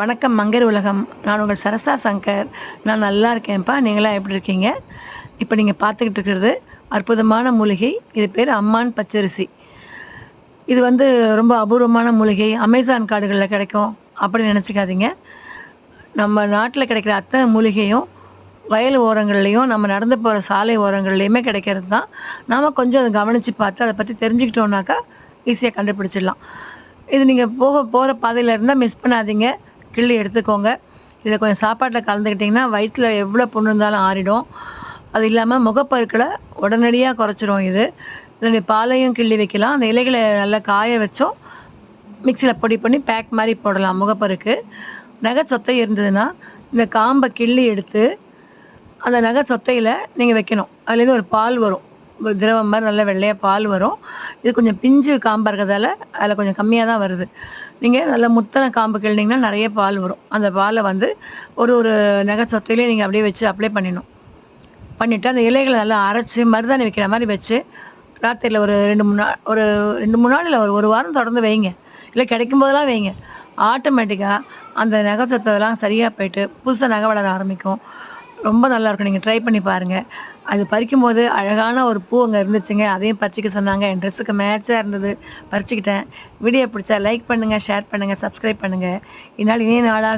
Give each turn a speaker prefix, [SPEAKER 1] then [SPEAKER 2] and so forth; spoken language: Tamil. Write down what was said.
[SPEAKER 1] வணக்கம் மங்கர் உலகம். நான் உங்கள் சரசா சங்கர். நான் நல்லா இருக்கேன்ப்பா. நீங்களாம் எப்படி இருக்கீங்க? இப்போ நீங்கள் பார்த்துக்கிட்டு இருக்கிறது அற்புதமான மூலிகை. இது பேர் அம்மான் பச்சரிசி. இது வந்து ரொம்ப அபூர்வமான மூலிகை. அமேசான் காடுகளில் கிடைக்கும். அப்படி நினச்சிக்காதீங்க. நம்ம நாட்டில் கிடைக்கிற அத்தனை மூலிகையும் வயல் ஓரங்கள்லேயும் நம்ம நடந்து போகிற சாலை ஓரங்கள்லேயுமே கிடைக்கிறது தான். நாம் கொஞ்சம் அதை கவனித்து பார்த்து அதை பற்றி தெரிஞ்சுக்கிட்டோம்னாக்கா ஈஸியாக கண்டுபிடிச்சிடலாம். இது நீங்கள் போக போகிற பாதையில் இருந்தால் மிஸ் பண்ணாதீங்க. கிள்ளி எடுத்துக்கோங்க. இதை கொஞ்சம் சாப்பாட்டில் கலந்துக்கிட்டிங்கன்னா வயிற்றில் எவ்வளோ புண்ணு இருந்தாலும் ஆறிடும். அது இல்லாமல் முகப்பருக்களை உடனடியாக குறைச்சிரும் இது. இதனுடைய பாலையும் கிள்ளி வைக்கலாம். அந்த இலைகளை நல்லா காய வச்சோம் மிக்சியில் பொடி பண்ணி பேக் மாதிரி போடலாம் முகப்பருக்கு. நகை சொத்தை இருந்ததுன்னா இந்த காம்பை கிள்ளி எடுத்து அந்த நகை சொத்தையில் நீங்கள் வைக்கணும். அதுலேருந்து ஒரு பால் வரும். திரவம் மாதிரி நல்ல வெள்ளையாக பால் வரும். இது கொஞ்சம் பிஞ்சு காம்பாக இருக்கிறதால அதில் கொஞ்சம் கம்மியாக தான் வருது. நீங்கள் நல்ல முத்தனை காம்பு கிழனிங்கன்னா நிறைய பால் வரும். அந்த பாலை வந்து ஒரு ஒரு நகை சொத்தையிலே நீங்கள் அப்படியே வச்சு அப்ளை பண்ணிடணும் பண்ணிவிட்டு அந்த இலைகளை நல்லா அரைச்சி மருதாணி வைக்கிற மாதிரி வச்சு ராத்திரியில் ஒரு ரெண்டு மூணு நாள் ஒரு ரெண்டு மூணு நாள் இல்லை ஒரு ஒரு வாரம் தொடர்ந்து வைங்க. இல்லை கிடைக்கும் போதெல்லாம் வைங்க. ஆட்டோமேட்டிக்காக அந்த நகை சொத்தெல்லாம் சரியாக போயிட்டு புதுசாக நகை வளர ஆரம்பிக்கும். ரொம்ப நல்லா இருக்கும் நீங்கள் ட்ரை பண்ணி பாருங்கள் அது பறிக்கும்போது அழகான ஒரு பூ அங்கே இருந்துச்சுங்க. அதையும் பறிச்சிக்க சொன்னாங்க. என் ட்ரெஸ்ஸுக்கு மேட்சாக இருந்தது. பறிச்சுக்கிட்டேன். வீடியோ பிடிச்சா லைக் பண்ணுங்கள் ஷேர் பண்ணுங்கள் சப்ஸ்கிரைப் பண்ணுங்கள் இந்நாள் இனிய நாளாக